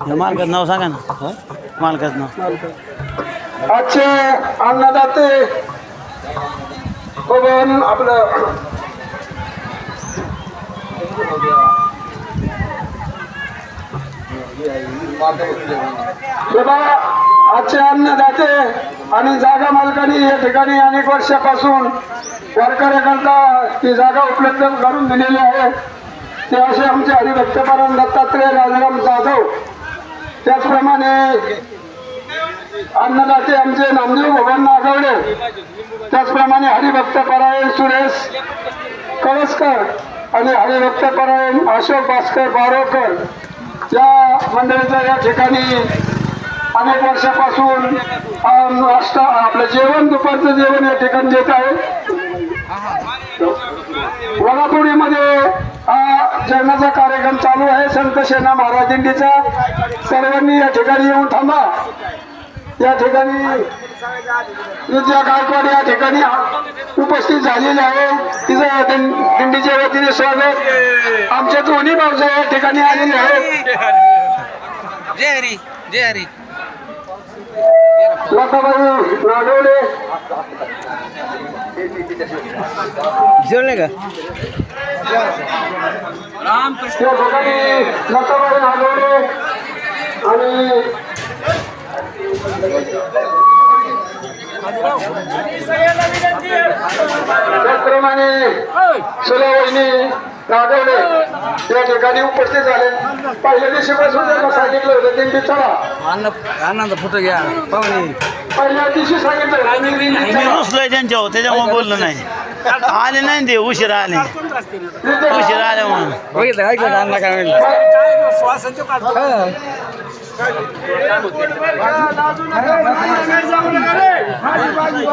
या मालकाचं नाव सांगा ना. मालकाचं नाव. आजचे अन्नदाते भगवान आपलं हे बघा आजचे अन्नदाते आणि जागा मालकांनी या ठिकाणी अनेक वर्षापासून वारकऱ्याकरता ती जागा उपलब्ध करून दिलेली आहे. ते असे आमचे हरिभक्तपरायण दत्तात्रय राजाराम जाधव त्याचप्रमाणे अन्नदाते आमचे नामदेव भगवान नागवडे त्याचप्रमाणे हरिभक्त परायण सुरेश कळसकर आणि हरिभक्त परायण अशोक भास्कर बारोकर या मंडळीचा या ठिकाणी अनेक वर्षापासून नाश्ता आपलं जेवण दुपारचं जेवण या ठिकाणी देत आहे. वडापुरीमध्ये जेवणाचा कार्यक्रम चालू आहे. संत सेना महाराज दिंडीचा. सर्वांनी या ठिकाणी येऊन थांबा. या ठिकाणी विद्या गायकवाड या ठिकाणी उपस्थित झालेले आहे. तिचं दिंडीच्या वतीने स्वागत. आमच्या दोन्ही भाऊजा या ठिकाणी आलेले आहेत. जय हरी जय हरी. लताबाई नागवडे. जेवले का? आणि त्याचप्रमाणे सुलावणी नागवडे या ठिकाणी उपस्थित झाले. पहिल्या दिवशीपासून त्यांना सांगितलं होतं दिंडी चला. अन्न अण्णांचा फोटो घ्या. पाहुणे. पहिल्या दिवशी सांगितलं त्यांच्यावर त्याच्यामुळे बोललो नाही. आले नाही ते उशीर आले. उशीर आले म्हणून. बघितलं ऐकलं का अण्णा काय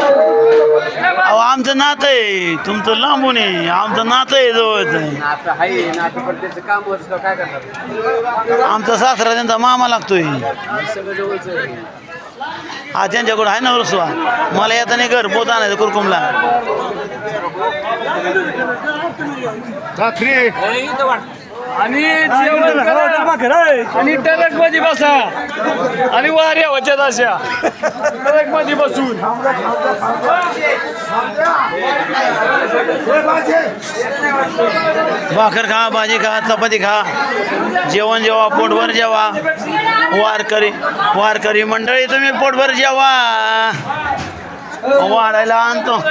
अहो आमचं नातं आहे. तुमचं लांबून आहे. आमचं नातं आहे जवळच आहे. आमचा सासरा त्यांचा मामा लागतोय. सगळं जवळच आहे. हा त्यांच्याकडे आहे ना रुसवा मला येता नाही घर पोत आणायचं कुरकुमला. आणि जेवण करा. आणि टरकमध्ये बसा. आणि वाऱ्या होत्यात अशा. टरकमध्ये बसून. भाकर खा भाजी खा चपाती खा. जेवण जेवा पोटभर जेवा. वारकरी वारकरी मंडळी तुम्ही पोटभर जेवा. वाढायला आणतो.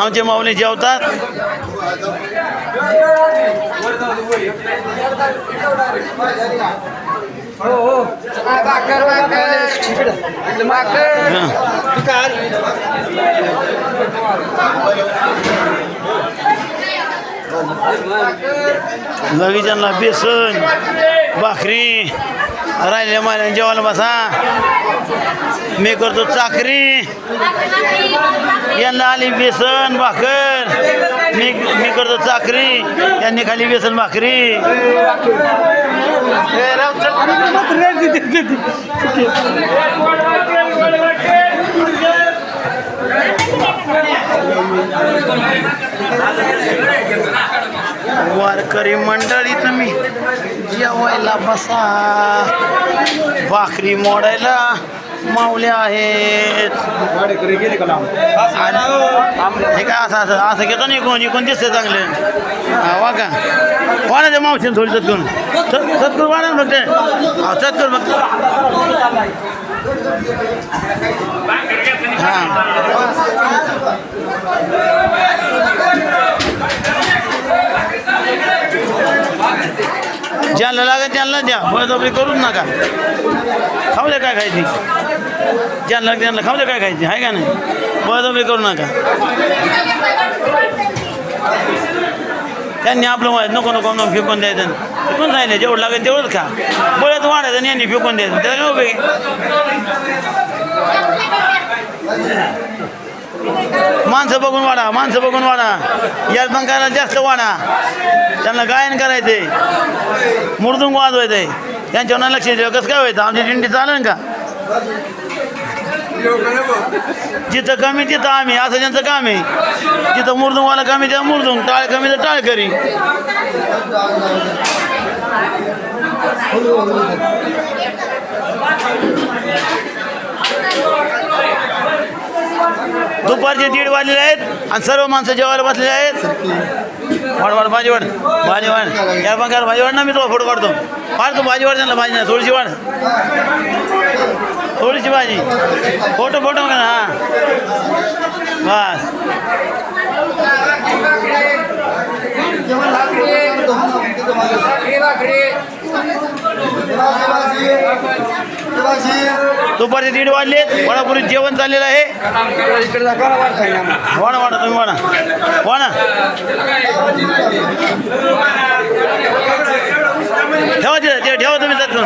आमचे माऊली जेवतात हं. लगीच्यांना बेसन भाकरी. राहिलेल्या महिन्यात जेवायला बसा. मी करतो चाकरी. यांना आली बेसन भाकर. मी मी करतो चाकरी. यांनी खाली बेसन भाकरी. ए, मंडळी तुम्ही जेवायला बसा. भाकरी मोडायला. मावल्या आहेत. हे काय असं असं असं घेतो नाही कोण कोण दिसते चांगले. वा का? वाढायचं मावशीन थोडी सत्करून सत्कर वाढा फक्त हा फक्त हां. ज्याला लागेल त्यांना द्या. बळजबरी करूच नका. खाऊ द्या काय खायची. ज्यांना लागेल त्यांना खाऊ द्या काय खायची. आहे का नाही? बळजबरी करू नका. त्यांनी आपलं माहीत नको नको नको फेकून द्यायचं. फेकून जायला जेवढं लागेल तेवढंच खा. बळ्यात वाढायचं आणि यांनी फेकून द्यायचं. त्याला उपयोग माणसं बघून वाढा माणसं बघून वाढा. या करायला जास्त वाढा. त्यांना गायन करायचे मुरदुंग वाजवायचंय. त्यांच्यावर लक्ष द्या कसं काय व्हायचं? आमची दिंडी चालेल का? जिथं कमी तिथं आम्ही. असं त्यांचं काम आहे. जिथं मुरदुंगवाला कमी त्या मुरदुंग. टाळ कमी तर टाळ करी. दुपारचे दीड वाजलेले आहेत आणि सर्व माणसं जेवायला बसलेले आहेत. वाढ वाढ भाजी वाढ. भाजी वाढ. या पण काय भाजी वाढ ना मी तुला फोटो काढतो. फार तू भाजी वाढ त्यांना भाजी ना थोडीशी वाढ. थोडीशी भाजी. फोटो फोटो का हा. बस. दुपारचे दीड वाजले कोणापूर्वी जेवण चाललेलं आहे. म्हणा म्हणा तुम्ही म्हणा म्हणा ठेवा तिथं ते ठेवा तुम्ही त्यातून